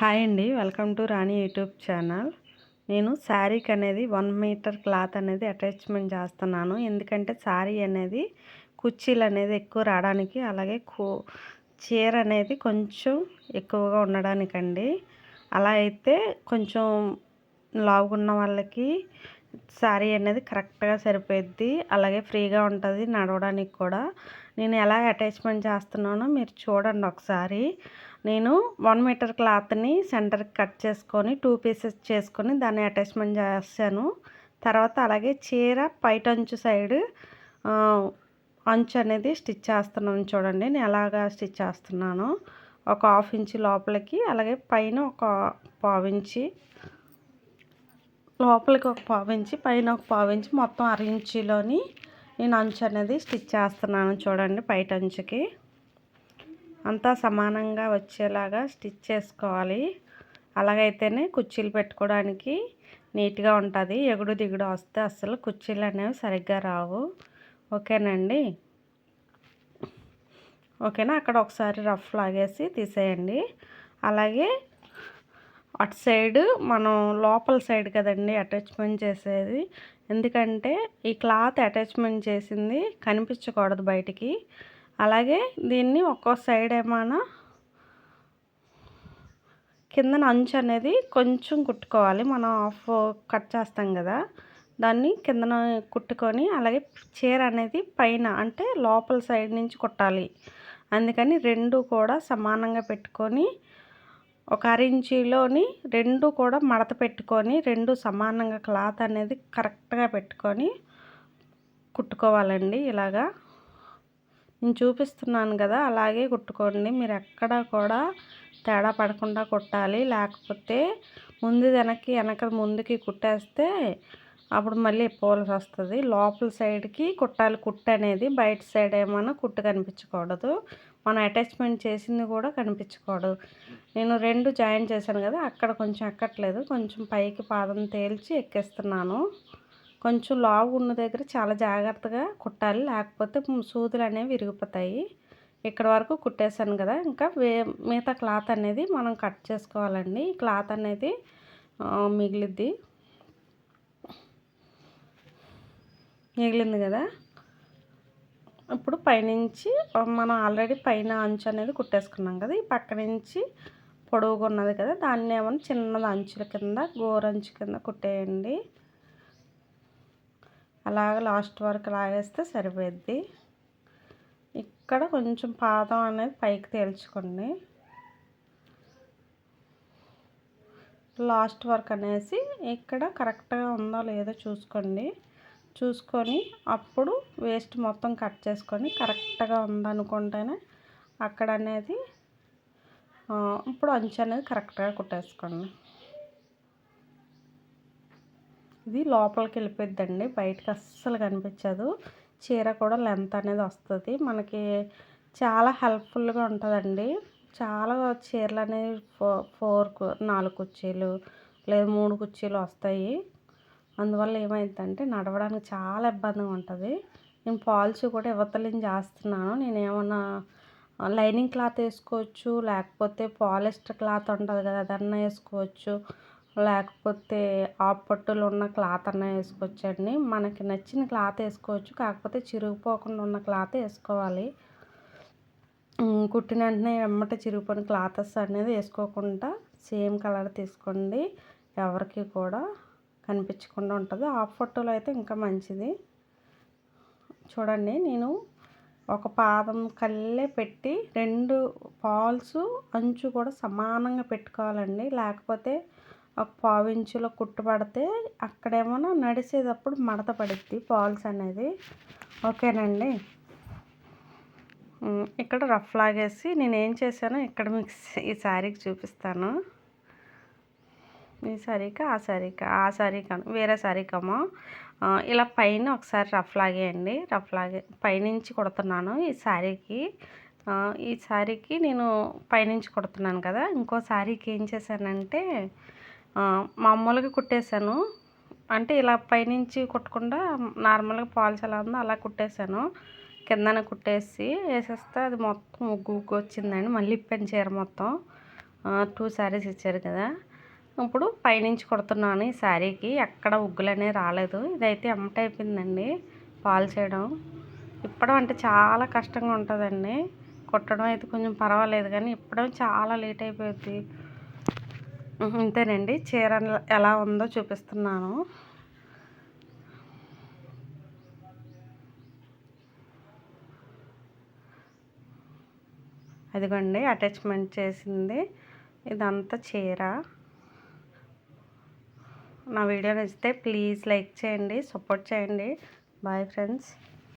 Hi అండి. Welcome to Rani YouTube channel. నేను శారీకి అనేది వన్ మీటర్ క్లాత్ అనేది అటాచ్మెంట్ చేస్తున్నాను. ఎందుకంటే శారీ అనేది కుర్చీలు అనేది ఎక్కువ రావడానికి అలాగే చీర అనేది కొంచెం ఎక్కువగా ఉండడానికండి. అలా అయితే కొంచెం లావుగున్న వాళ్ళకి శారీ అనేది కరెక్ట్గా సరిపోద్ది అలాగే ఫ్రీగా ఉంటుంది నడవడానికి కూడా. నేను ఎలా అటాచ్మెంట్ చేస్తున్నానో మీరు చూడండి ఒకసారి. నేను వన్ మీటర్ క్లాత్ని సెంటర్కి కట్ చేసుకొని టూ పీసెస్ చేసుకొని దాన్ని అటాచ్మెంట్ చేస్తాను తర్వాత అలాగే చీర పైటంచు సైడ్ అంచు అనేది స్టిచ్ చేస్తున్నాను చూడండి. నేను ఎలాగా స్టిచ్ చేస్తున్నాను ఒక హాఫ్ ఇంచ్ లోపలికి అలాగే పైన ఒక పావు ఇంచి లోపలికి ఒక పావు ఇంచి పైన ఒక పావు ఇంచి మొత్తం అర ఇంచులోని నేను అంచు అనేది స్టిచ్ చేస్తున్నాను చూడండి పైట అంచుకి. అంతా సమానంగా వచ్చేలాగా స్టిచ్ చేసుకోవాలి. అలాగైతేనే కుర్చీలు పెట్టుకోవడానికి నీట్గా ఉంటుంది. ఎగుడు దిగుడు వస్తే అసలు కుర్చీలు అనేవి సరిగ్గా రావు. ఓకేనండి? ఓకేనా? అక్కడ ఒకసారి రఫ్ లాగేసి తీసేయండి. అలాగే అటు సైడ్ మనం లోపల సైడ్ కదండి అటాచ్మెంట్ చేసేది. ఎందుకంటే ఈ క్లాత్ అటాచ్మెంట్ చేసింది కనిపించకూడదు బయటికి. అలాగే దీన్ని ఒక్కో సైడ్ ఏమైనా కిందన అంచు అనేది కొంచెం కుట్టుకోవాలి. మనం ఆఫ్ కట్ చేస్తాం కదా. దాన్ని కిందన కుట్టుకొని అలాగే చీర అనేది పైన అంటే లోపల సైడ్ నుంచి కుట్టాలి. అందుకని రెండు కూడా సమానంగా పెట్టుకొని ఒక అరించిలోని రెండు కూడా మడత పెట్టుకొని రెండు సమానంగా క్లాత్ అనేది కరెక్ట్గా పెట్టుకొని కుట్టుకోవాలండి ఇలాగా. నేను చూపిస్తున్నాను కదా అలాగే కుట్టుకోండి. మీరు ఎక్కడ కూడా తేడా పడకుండా కుట్టాలి. లేకపోతే ముందు వెనక్కి వెనక ముందుకి కుట్టేస్తే అప్పుడు మళ్ళీ ఇప్పవలసి వస్తుంది. లోపల సైడ్కి కుట్టాలి. కుట్టు అనేది బయట సైడ్ ఏమైనా కుట్టు కనిపించకూడదు. మనం అటాచ్మెంట్ చేసింది కూడా కనిపించకూడదు. నేను రెండు జాయిన్ చేశాను కదా అక్కడ కొంచెం ఎక్కట్లేదు. కొంచెం పైకి పాదం తేల్చి ఎక్కిస్తున్నాను. కొంచెం లావు ఉన్న దగ్గర చాలా జాగ్రత్తగా కుట్టాలి. లేకపోతే సూదులు అనేవి విరిగిపోతాయి. ఇక్కడ వరకు కుట్టేశాను కదా. ఇంకా వే మిగతా క్లాత్ అనేది మనం కట్ చేసుకోవాలండి. ఈ క్లాత్ అనేది మిగిలిద్ది. మిగిలింది కదా. ఇప్పుడు పైనుంచి మనం ఆల్రెడీ పైన అంచు అనేది కుట్టేసుకున్నాం కదా. ఈ పక్క నుంచి పొడవుగా ఉన్నది కదా. దాన్ని ఏమన్నా చిన్నది అంచుల కింద గోరంచు కింద కుట్టేయండి. అలాగ లాస్ట్ వరకు లాగేస్తే సరిపోద్ది ఇక్కడ కొంచెం పాదం అనేది పైకి తేల్చుకోండి. లాస్ట్ వర్క్ అనేసి ఇక్కడ కరెక్ట్గా ఉందో లేదో చూసుకోండి. చూసుకొని అప్పుడు వేస్ట్ మొత్తం కట్ చేసుకొని కరెక్ట్గా ఉందనుకుంటేనే అక్కడ అనేది ఇప్పుడు అంచు అనేది కరెక్ట్గా కుట్టేసుకోండి. ఇది లోపలికి వెళ్ళిపోద్దండి బయటకు అస్సలు కనిపించదు. చీర కూడా లెంత్ అనేది వస్తుంది. మనకి చాలా హెల్ప్ఫుల్గా ఉంటుందండి. చాలా చీరలు అనేవి ఫో ఫోర్ నాలుగు కుర్చీలు లేదా మూడు కుర్చీలు వస్తాయి. అందువల్ల ఏమైందంటే నడవడానికి చాలా ఇబ్బందిగా ఉంటుంది. నేను పాలసీ కూడా ఇవతలని చేస్తున్నాను. నేనేమన్నా లైనింగ్ క్లాత్ వేసుకోవచ్చు లేకపోతే పాలిస్టర్ క్లాత్ ఉంటుంది కదా అదన్నా వేసుకోవచ్చు. లేకపోతే ఆపు పట్టులు ఉన్న క్లాత్ అన్న వేసుకోవచ్చండి. మనకి నచ్చిన క్లాత్ వేసుకోవచ్చు. కాకపోతే చిరిగిపోకుండా ఉన్న క్లాత్ వేసుకోవాలి. కుట్టిన వెంటనే వెమ్మట చిరిగిపోయిన క్లాతెస్ అనేది వేసుకోకుండా సేమ్ కలర్ తీసుకోండి. ఎవరికి కూడా కనిపించకుండా ఉంటుంది. ఆఫ్ ఫోటోలో అయితే ఇంకా మంచిది. చూడండి నేను ఒక పాదం కల్లే పెట్టి రెండు పాల్స్ అంచు కూడా సమానంగా పెట్టుకోవాలండి. లేకపోతే ఒక పావించులో కుట్టు పడితే అక్కడేమో నడిచేటప్పుడు మడత పడుద్ది పాల్స్ అనేది. ఓకేనండి? ఇక్కడ రఫ్ లాగేసి నేను ఏం చేశానో ఇక్కడ మీకు ఈ శారీకి చూపిస్తాను. ఈ శారీకి ఆ శారీకి ఆ శారీకి వేరే శారీకమ్మో ఇలా పైన ఒకసారి రఫ్ లాగేయండి రఫ్ లాగే పైనుంచి కుడుతున్నాను ఈ శారీకి. ఈ శారీకి నేను పైనుంచి కుడుతున్నాను కదా ఇంకో శారీకి ఏం చేశానంటే మామూలుగా కుట్టేశాను. అంటే ఇలా పైనుంచి కుట్టకుండా నార్మల్గా పాల్స్ ఎలా ఉందో అలా కుట్టేశాను. కిందన కుట్టేసి వేసేస్తే అది మొత్తం ముగ్గు ఉగ్గు వచ్చిందండి. మళ్ళీ ఇప్పాను చీర మొత్తం. టూ శారీస్ ఇచ్చారు కదా. ఇప్పుడు పైనుంచి కుడుతున్నాను ఈ శారీకి ఎక్కడ ఉగ్గులనే రాలేదు. ఇదైతే ఎమ్మట అయిపోయిందండి పాలు చేయడం. ఇప్పడం అంటే చాలా కష్టంగా ఉంటుందండి. కుట్టడం అయితే కొంచెం పర్వాలేదు కానీ ఇప్పడం చాలా లేట్ అయిపోయింది. ఇంతేనండి చీర ఎలా ఉందో చూపిస్తున్నాను. అదిగోండి అటాచ్మెంట్ చేసింది. ఇదంతా చీర. నా వీడియో నచ్చితే ప్లీజ్ లైక్ చేయండి సపోర్ట్ చేయండి. Bye friends.